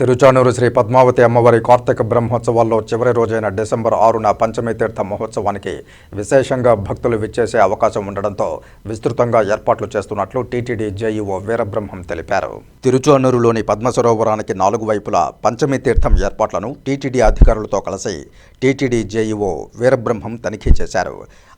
తిరుచానూరు శ్రీ పద్మావతి అమ్మవారి కార్తీక బ్రహ్మోత్సవాల్లో చివరి రోజైన డిసెంబర్ ఆరున పంచమీ తీర్థ మహోత్సవానికి విశేషంగా భక్తులు విచ్చేసే అవకాశం ఉండడంతో విస్తృతంగా ఏర్పాట్లు చేస్తున్నట్లు టీటీడీ జేఈఓ వీరబ్రహ్మం తెలిపారు. తిరుచానూరులోని పద్మ సరోవరానికి నాలుగు వైపులా పంచమీ తీర్థం ఏర్పాట్లను టీటీడీ అధికారులతో కలిసి టీటీడీ జేఈఓ వీరబ్రహ్మం తనిఖీ చేశారు.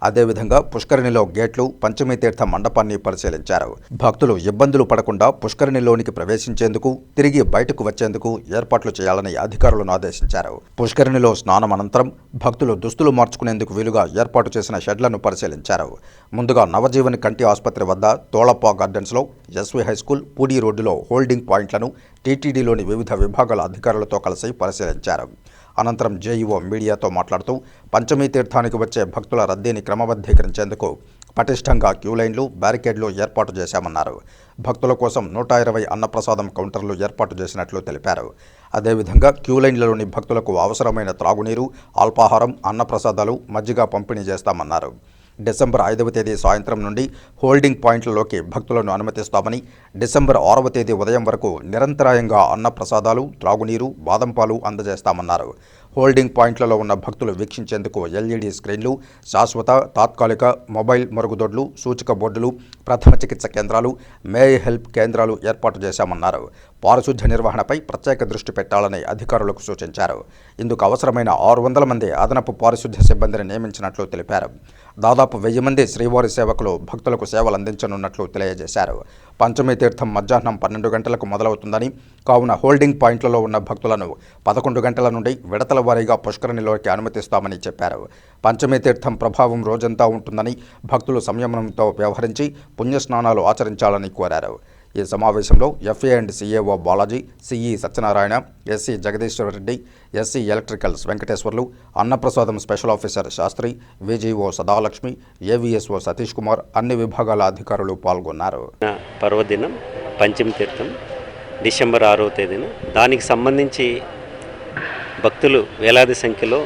అదేవిధంగా పుష్కరిణిలో గేట్లు పంచమీ తీర్థ మండపాన్ని పరిశీలించారు. భక్తులు ఇబ్బందులు పడకుండా పుష్కరిణిలోనికి ప్రవేశించేందుకు తిరిగి బయటకు వచ్చేందుకు ఏర్పాట్లు చేయాలని అధికారులను ఆదేశించారు. పుష్కరిణిలో స్నానం అనంతరం భక్తులు దుస్తులు మార్చుకునేందుకు వీలుగా ఏర్పాటు చేసిన షెడ్లను పరిశీలించారు. ముందుగా నవజీవన్ కంటి ఆసుపత్రి వద్ద తోళప్ప గార్డెన్స్లో ఎస్వీ హైస్కూల్ పూడి రోడ్డులో హోల్డింగ్ పాయింట్లను టీటీడీలోని వివిధ విభాగాల అధికారులతో కలిసి పరిశీలించారు. అనంతరం జేఈఓ మీడియాతో మాట్లాడుతూ పంచమీ తీర్థానికి వచ్చే భక్తుల రద్దీని క్రమబద్ధీకరించేందుకు పటిష్టంగా క్యూ లైన్లు బ్యారికేడ్లు ఏర్పాటు చేశామన్నారు. భక్తుల కోసం నూట ఇరవై అన్నప్రసాదం కౌంటర్లు ఏర్పాటు చేసినట్లు తెలిపారు. అదేవిధంగా క్యూ లైన్లలోని భక్తులకు అవసరమైన త్రాగునీరు అల్పాహారం అన్నప్రసాదాలు మజ్జిగ పంపిణీ చేస్తామన్నారు. డిసెంబర్ ఐదవ తేదీ సాయంత్రం నుండి హోల్డింగ్ పాయింట్లలోకి భక్తులను అనుమతిస్తామని డిసెంబర్ ఆరవ తేదీ ఉదయం వరకు నిరంతరాయంగా అన్నప్రసాదాలు త్రాగునీరు బాదంపాలు అందజేస్తామన్నారు. హోల్డింగ్ పాయింట్లలో ఉన్న భక్తులు వీక్షించేందుకు ఎల్ఈడీ స్క్రీన్లు శాశ్వత తాత్కాలిక మొబైల్ మరుగుదొడ్లు సూచిక బోర్డులు ప్రథమ చికిత్స కేంద్రాలు మే హెల్ప్ కేంద్రాలు ఏర్పాటు చేశామన్నారు. పారిశుధ్య నిర్వహణపై ప్రత్యేక దృష్టి పెట్టాలని అధికారులకు సూచించారు. ఇందుకు అవసరమైన ఆరు వందల మంది అదనపు పారిశుధ్య సిబ్బందిని నియమించినట్లు తెలిపారు. దాదాపు వెయ్యి మంది శ్రీవారి సేవకులు భక్తులకు సేవలు అందించనున్నట్లు తెలియజేశారు. పంచమీ తీర్థం మధ్యాహ్నం పన్నెండు గంటలకు మొదలవుతుందని కావున హోల్డింగ్ పాయింట్లలో ఉన్న భక్తులను పదకొండు గంటల నుండి విడతల వారీగా పుష్కరిణిలోకి అనుమతిస్తామని చెప్పారు. పంచమి తీర్థం ప్రభావం రోజంతా ఉంటుందని భక్తులు సంయమనంతో వ్యవహరించి పుణ్యస్నానాలు ఆచరించాలని కోరారు. ఈ సమావేశంలో FA and CAO Balaji CE Satyanarayana SC Jagadeeswara Reddy SC electricals Venkateswarlu అన్నప్రసాదం special officer Sastry VGO Sadalakshmi AVSO Satish Kumar అన్ని విభాగాల అధికారులు పాల్గొన్నారు. పర్వదినం పంచమి తీర్థం డిసెంబర్ ఆరో తేదీన. దానికి సంబంధించి భక్తులు వేలాది సంఖ్యలో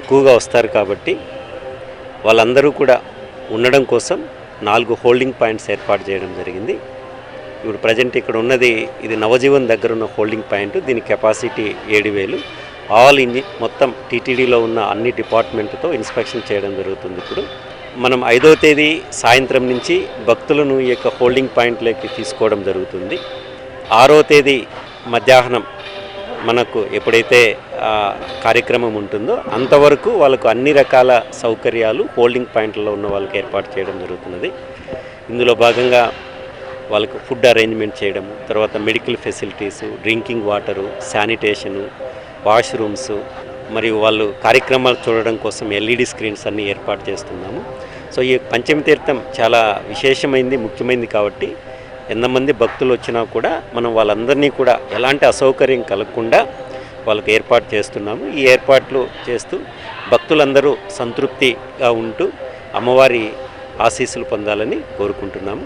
ఎక్కువగా వస్తారు కాబట్టి వాళ్ళందరూ కూడా ఉండడం కోసం నాలుగు హోల్డింగ్ పాయింట్స్ ఏర్పాటు చేయడం జరిగింది. ఇప్పుడు ప్రజెంట్ ఇక్కడ ఉన్నది ఇది నవజీవన్ దగ్గర ఉన్న హోల్డింగ్ పాయింట్ దీని కెపాసిటీ ఏడు వేలు. ఆల్ ఇంజి మొత్తం టీటీడీలో ఉన్న అన్ని డిపార్ట్మెంట్తో ఇన్స్పెక్షన్ చేయడం జరుగుతుంది ఇప్పుడు. మనం ఐదవ తేదీ సాయంత్రం నుంచి భక్తులను ఈ యొక్క హోల్డింగ్ పాయింట్లోకి తీసుకోవడం జరుగుతుంది. ఆరో తేదీ మధ్యాహ్నం మనకు ఎప్పుడైతే కార్యక్రమం ఉంటుందో అంతవరకు వాళ్ళకు అన్ని రకాల సౌకర్యాలు హోల్డింగ్ పాయింట్లలో ఉన్న వాళ్ళకి ఏర్పాటు చేయడం జరుగుతున్నది. ఇందులో భాగంగా వాళ్ళకు ఫుడ్ అరేంజ్మెంట్ చేయడం తర్వాత medical facilities drinking water sanitation washrooms మరియు వాళ్ళు కార్యక్రమాలు చూడడం కోసం ఎల్ఈడి స్క్రీన్స్ అన్నీ ఏర్పాటు చేస్తున్నాము. సో ఈ పంచమి తీర్థం చాలా విశేషమైంది ముఖ్యమైనది కాబట్టి ఎంతమంది భక్తులు వచ్చినా కూడా మనం వాళ్ళందరినీ కూడా ఎలాంటి అసౌకర్యం కలగకుండా వాళ్ళకి ఏర్పాటు చేస్తున్నాము. ఈ ఏర్పాట్లు చేస్తూ భక్తులందరూ సంతృప్తిగా ఉంటూ అమ్మవారి ఆశీస్సులు పొందాలని కోరుకుంటున్నాము.